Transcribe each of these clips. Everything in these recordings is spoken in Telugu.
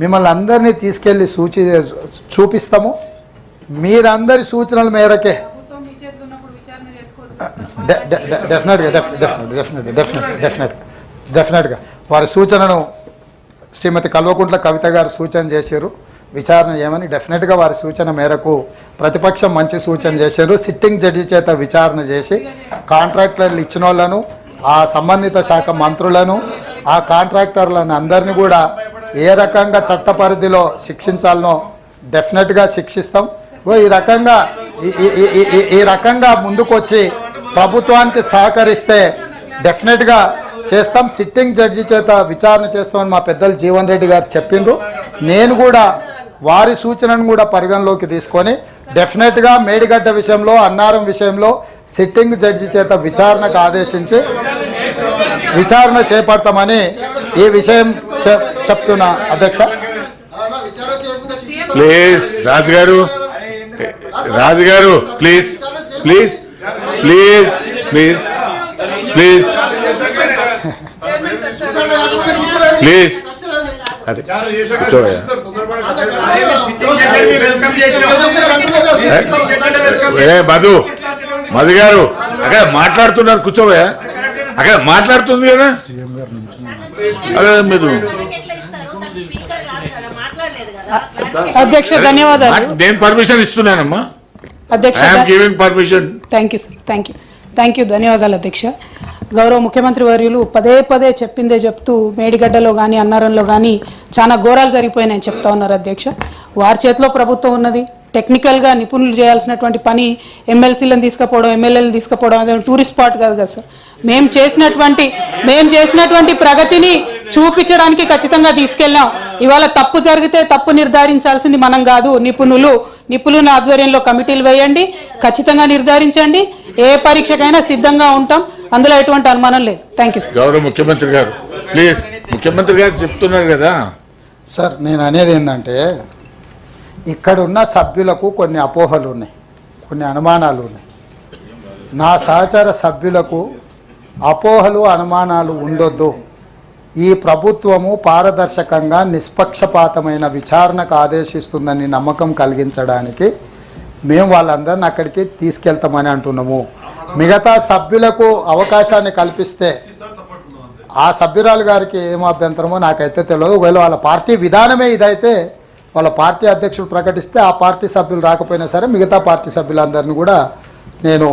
మిమ్మల్ని అందరినీ తీసుకెళ్ళి సూచి చూపిస్తాము. మీరందరి సూచనల మేరకే. ప్రభుత్వం మీ చేతిలో ఉన్నప్పుడు విచారణ చేసుకోవచ్చు కదా సార్. డె- డె- డె- డెఫినెట్గా డెఫ్- డెఫినెట్ డెఫినెట్ డెఫినెట్ డెఫినెట్ డెఫినెట్గా వారి సూచనను శ్రీమతి కల్వకుంట్ల కవిత గారు సూచన చేశారు. విచారణ ఏమని డెఫినెట్గా వారి సూచన మేరకు ప్రతిపక్షం మంచి సూచన చేశారు. సిట్టింగ్ జడ్జి చేత విచారణ చేసి కాంట్రాక్టర్లు ఇచ్చిన వాళ్ళను ఆ సంబంధిత శాఖ మంత్రులను ఆ కాంట్రాక్టర్లను అందరినీ కూడా ఏ రకంగా చట్ట పరిధిలో శిక్షించాలనో డెఫినెట్గా శిక్షిస్తాం. ఓ ఈ రకంగా ఈ- రకంగా ముందుకొచ్చి ప్రభుత్వానికి సహకరిస్తే డెఫినెట్గా చేస్తాం. సిట్టింగ్ జడ్జి చేత విచారణ చేస్తామని మా పెద్దలు జీవన్ రెడ్డి గారు చెప్పిండ్రు. నేను కూడా వారి సూచనను కూడా పరిగణలోకి తీసుకొని డెఫినెట్గా మేడిగడ్డ విషయంలో అన్నారం విషయంలో సిట్టింగ్ జడ్జి చేత విచారణకు ఆదేశించి విచారణ చేపడతామని ఈ విషయం చెప్తున్నా అధ్యక్ష. Please Raju garu please please please please please. Please. అదే. కూర్చోవయ్యా మధు మధు గారు అక్కడ మాట్లాడుతున్నారు కూర్చోవయ్యా. అక్కడ మాట్లాడుతుంది కదా. అదే మీరు అధ్యక్ష ధన్యవాదాలు. నేను పర్మిషన్ ఇస్తున్నానమ్మా. అధ్యక్ష giving permission thank you sir thank you thank you ధన్యవాదాలు అధ్యక్ష. గౌరవ ముఖ్యమంత్రి వర్యులు పదే పదే చెప్పిందే చెప్తూ మేడిగడ్డలో కానీ అన్నారంలో కానీ చాలా ఘోరాలు జరిగిపోయినాయని చెప్తా ఉన్నారు అధ్యక్ష. వారి చేతిలో ప్రభుత్వం ఉన్నది. టెక్నికల్గా నిపుణులు చేయాల్సినటువంటి పని ఎమ్మెల్సీలను తీసుకుపోవడం ఎమ్మెల్యేలను తీసుకుపోవడం అదే టూరిస్ట్ స్పాట్ కాదు కదా సార్ మేము చేసినటువంటి మేము చేసినటువంటి ప్రగతిని చూపించడానికి ఖచ్చితంగా తీసుకెళ్ళాం. ఇవాళ తప్పు జరిగితే తప్పు నిర్ధారించాల్సింది మనం కాదు. నిపుణులు నిపుణుల ఆధ్వర్యంలో కమిటీలు వేయండి ఖచ్చితంగా నిర్ధారించండి. ఏ పరీక్షకైనా సిద్ధంగా ఉంటాం. అందులో ఎటువంటి అనుమానం లేదు. థ్యాంక్ యూ సార్ గౌరవ ముఖ్యమంత్రి గారు ప్లీజ్. ముఖ్యమంత్రి గారు చెప్తున్నారు కదా. సార్ నేను అనేది ఏంటంటే ఇక్కడ ఉన్న సభ్యులకు కొన్ని అపోహలు ఉన్నాయి కొన్ని అనుమానాలు ఉన్నాయి. నా సహచర సభ్యులకు అపోహలు అనుమానాలు ఉండొద్దు. ఈ ప్రభుత్వము పారదర్శకంగా నిష్పక్షపాతమైన విచారణకు ఆదేశిస్తుందని నమ్మకం కలిగించడానికి మేము వాళ్ళందరిని అక్కడికి తీసుకెళ్తామని అంటున్నాము. మిగతా సభ్యులకు అవకాశాన్ని కల్పిస్తే ఆ సభ్యురాలు గారికి ఏం అభ్యంతరమో నాకైతే తెలియదు ఒకవేళ వాళ్ళ పార్టీ విధానమే ఇదైతే వాళ్ళ పార్టీ అధ్యక్షుడు ప్రకటిస్తే ఆ పార్టీ సభ్యులు రాకపోయినా సరే మిగతా పార్టీ సభ్యులందరినీ కూడా నేను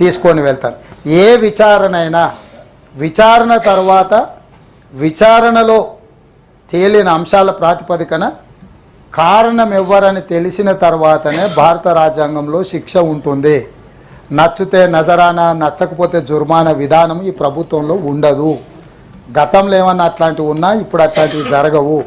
తీసుకొని వెళ్తాను. ఏ విచారణ అయినా విచారణ తర్వాత విచారణలో తేలిన అంశాల ప్రాతిపదికన కారణం ఎవ్వరని తెలిసిన తర్వాతనే భారత రాజ్యాంగంలో శిక్ష ఉంటుంది. నచ్చితే నజరానా నచ్చకపోతే జుర్మానా విధానం ఈ ప్రభుత్వంలో ఉండదు. గతంలో ఏమన్నా అట్లాంటివి ఉన్నా ఇప్పుడు అట్లాంటివి జరగవు.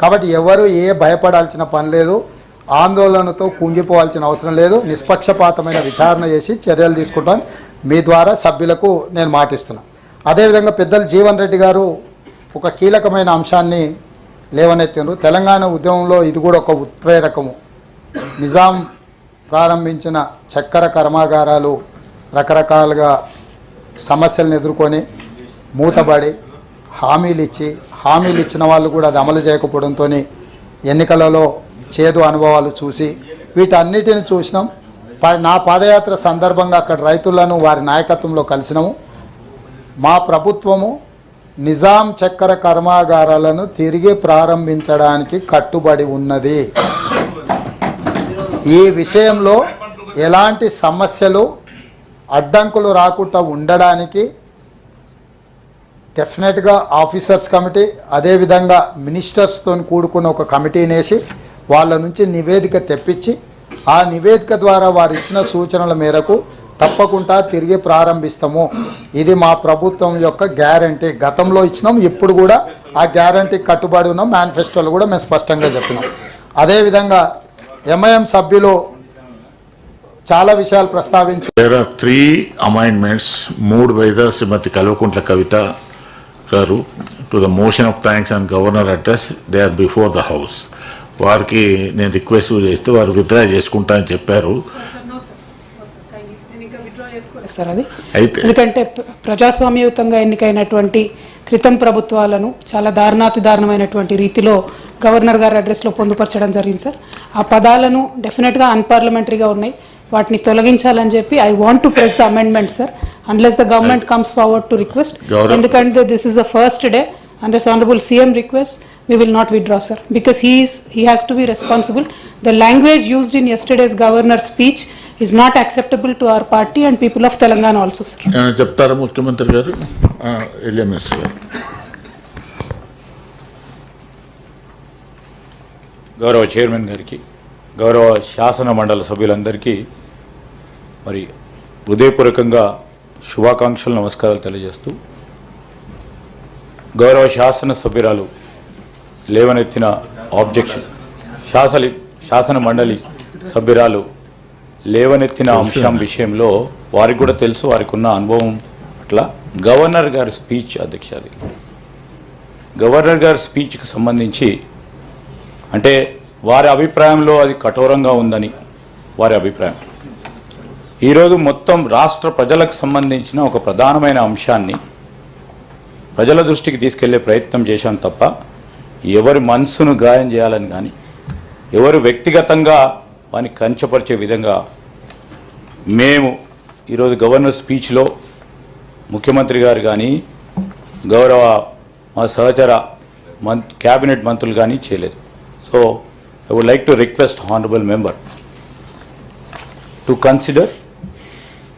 కాబట్టి ఎవరు ఏ భయపడాల్సిన పని లేదు ఆందోళనతో కుంగిపోవాల్సిన అవసరం లేదు. నిష్పక్షపాతమైన విచారణ చేసి చర్యలు తీసుకుంటాను మీ ద్వారా సభ్యులకు నేను మాటిస్తున్నా. అదేవిధంగా పెద్దలు జీవన్ రెడ్డి గారు ఒక కీలకమైన అంశాన్ని లేవనెత్తిండ్రు. తెలంగాణ ఉద్యమంలో ఇది కూడా ఒక ఉత్ప్రేరకము. నిజాం ప్రారంభించిన చక్కెర కర్మాగారాలు రకరకాలుగా సమస్యలను ఎదుర్కొని మూతబడి హామీలు ఇచ్చి హామీలు ఇచ్చిన వాళ్ళు కూడా అది అమలు చేయకపోవడంతో ఎన్నికలలో చేదు అనుభవాలు చూసి వీటన్నిటిని చూసినాం. నా పాదయాత్ర సందర్భంగా అక్కడ రైతులను వారి నాయకత్వంలో కలిసినాము. మా ప్రభుత్వము నిజాం చక్కెర కర్మాగారాలను తిరిగి ప్రారంభించడానికి కట్టుబడి ఉన్నది. ఈ విషయంలో ఎలాంటి సమస్యలు అడ్డంకులు రాకుండా ఉండడానికి డెఫినెట్గా ఆఫీసర్స్ కమిటీ అదేవిధంగా మినిస్టర్స్తో కూడుకున్న ఒక కమిటీని వేసి వాళ్ళ నుంచి నివేదిక తెప్పించి ఆ నివేదిక ద్వారా వారు ఇచ్చిన సూచనల మేరకు తప్పకుండా తిరిగి ప్రారంభిస్తాము. ఇది మా ప్రభుత్వం యొక్క గ్యారంటీ. గతంలో ఇచ్చినాం ఇప్పుడు కూడా ఆ గ్యారంటీ కట్టుబడి ఉన్నాం మేనిఫెస్టోలో కూడా మేము స్పష్టంగా చెప్పినాం. అదేవిధంగా ఎంఐఎం సభ్యులు చాలా విషయాలు ప్రస్తావించి త్రీ అమాయింట్మెంట్స్ మూడు amendments moved by Kavitha garu to the motion of thanks and governor address they are before the house వారికి నేను రిక్వెస్ట్ చేస్తే వారు విత్డ్రా చేసుకుంటా అని చెప్పారు. సార్ అది? ఎందుకంటే ప్ర- ప్రజాస్వామ్యయుతంగా ఎన్నికైనటువంటి క్రితం ప్రభుత్వాలను చాలా దారుణాతి దారుణమైనటువంటి రీతిలో గవర్నర్ గారి అడ్రస్లో పొందుపరచడం జరిగింది సార్ ఆ పదాలను డెఫినెట్గా అన్పార్లమెంటరీగా ఉన్నాయి. వాటిని తొలగించాలని చెప్పి I want to press the amendment sir unless the government comes forward to request ఎందుకంటే this is the first day unless honorable CM requests, we will not withdraw, sir, because he is, he has to be responsible. The language used in yesterday's governor's speech is not acceptable to our party and people of Telangana also, sir. చెప్తారా ముఖ్యమంత్రి గారు ఎల్ఎంఎస్ గారు గౌరవ చైర్మన్ గారికి గౌరవ శాసన మండలి సభ్యులందరికీ మరి హృదయపూర్వకంగా శుభాకాంక్షలు నమస్కారాలు తెలియజేస్తూ గౌరవ శాసన సభ్యురాలు లేవనెత్తిన ఆబ్జెక్షన్ శాసలి శాసన మండలి సభ్యురాలు లేవనెత్తిన అంశం విషయంలో వారికి కూడా తెలుసు వారికి ఉన్న అనుభవం అట్లా గవర్నర్ గారి స్పీచ్ అధ్యక్ష అది గవర్నర్ గారి స్పీచ్కి సంబంధించి అంటే వారి అభిప్రాయంలో అది కఠోరంగా ఉందని వారి అభిప్రాయం. ఈరోజు మొత్తం రాష్ట్ర ప్రజలకు సంబంధించిన ఒక ప్రధానమైన అంశాన్ని ప్రజల దృష్టికి తీసుకెళ్ళే ప్రయత్నం చేశాం తప్ప ఎవరి మనసును గాయం చేయాలని కానీ ఎవరు వ్యక్తిగతంగా వాని కంచపరిచే విధంగా మేము ఈరోజు గవర్నర్ స్పీచ్లో ముఖ్యమంత్రి గారు కానీ గౌరవ మా సహచర మం క్యాబినెట్ మంత్రులు కానీ చేయలేదు. So I would like to request honourable member to consider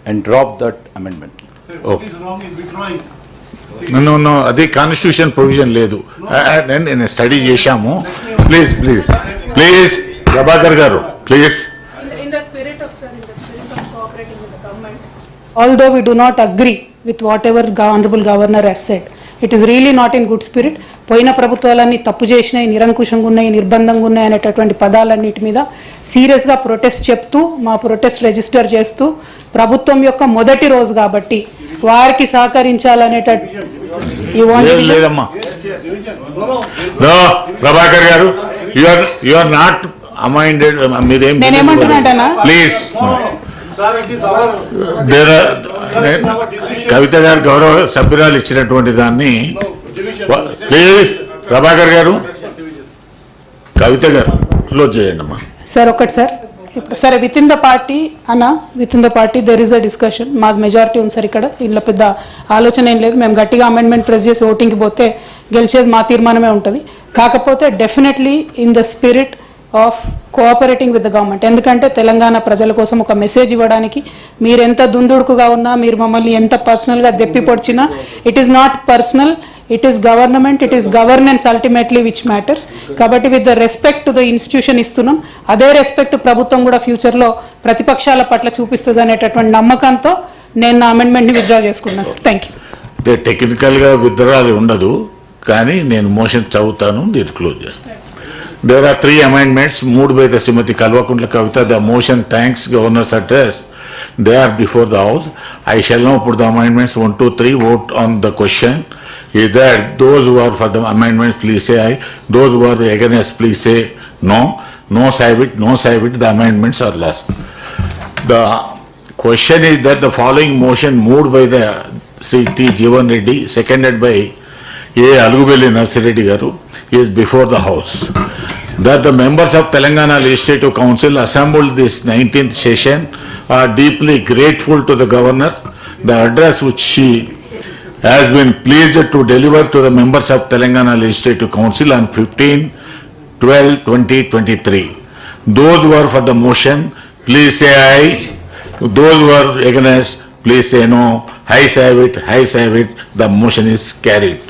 and drop that amendment okay నన్ను నన్ను అది కాన్స్టిట్యూషన్ ప్రొవిజన్ లేదు. నేను స్టడీ చేశాము. Please please please Prabhakar garu please Although we do not agree with whatever go- honorable governor has said, it is really not in good spirit. పోయిన ప్రభుత్వాలన్నీ తప్పు చేసినాయి నిరంకుశంగా ఉన్నాయి నిర్బంధంగా ఉన్నాయి అనేటటువంటి పదాలన్నిటి మీద సీరియస్గా ప్రొటెస్ట్ చెప్తూ మా ప్రొటెస్ట్ రిజిస్టర్ చేస్తూ ప్రభుత్వం యొక్క మొదటి రోజు కాబట్టి వారికి సహకరించాలనేట You want లేదు division? లేదమ్మా Prabhakar garu you are you are not amended మీరేం? ప్లీజ్ దేర్ కవిత గారు గౌరవ సభ్యురాలు ఇచ్చినటువంటి దాన్ని ప్లీజ్ ప్రభాకర్ గారు కవిత గారు క్లోజ్ చేయండి అమ్మా సార్ ఒకటి సార్ ఇప్పుడు సరే విత్ ఇన్ ద పార్టీ అన్న? With in the party there is a discussion మాది మెజారిటీ ఉంది సార్ ఇక్కడ. ఇందులో పెద్ద ఆలోచన ఏం లేదు. మేము గట్టిగా అమెండ్మెంట్ ప్రెస్ చేసి ఓటింగ్కి పోతే గెలిచేది మా తీర్మానమే ఉంటుంది. కాకపోతే definitely in the spirit of cooperating with the government ఎందుకంటే తెలంగాణ ప్రజల కోసం ఒక మెసేజ్ ఇవ్వడానికి మీరు ఎంత దుందుడుకుగా ఉన్నా మీరు మమ్మల్ని ఎంత పర్సనల్గా దెప్పి పొడిచినా it is not personal it is government it is governance ultimately which matters కాబట్టి with the respect to the institution ఇస్తున్నాం. అదే రెస్పెక్ట్ ప్రభుత్వం కూడా ఫ్యూచర్లో ప్రతిపక్షాల పట్ల చూపిస్తుంది అనేటటువంటి నమ్మకంతో నేను నా అమెండ్మెంట్ని విత్డ్రా చేసుకున్నాను సార్ థ్యాంక్ యూ అంటే టెక్నికల్గా విత్డ్రాల్ ఉండదు కానీ నేను మోషన్ చదువుతాను దీన్ని క్లోజ్ చేస్తాను. There are three amendments moved by the srimati Kalvakuntla Kavitha the motion thanks governors address they are before the house i shall now put the amendments one two three vote on the question is that those who are for the amendments, please say aye. Those who are against, please say no. No side it, no side it, the amendments are lost. The question is that the following motion moved by the Sri T. Jivan Reddy, seconded by A. Alugubelli Nasireddy Garu, is before the House. That the members of Telangana Legislative Council assembled this 19th session are deeply grateful to the governor. The address which she has been pleased to deliver to the members of Telangana Legislative Council on 15 12 2023. Those who are for the motion, please say aye. Those who are against, please say no. Ayes have it, ayes have it, the motion is carried.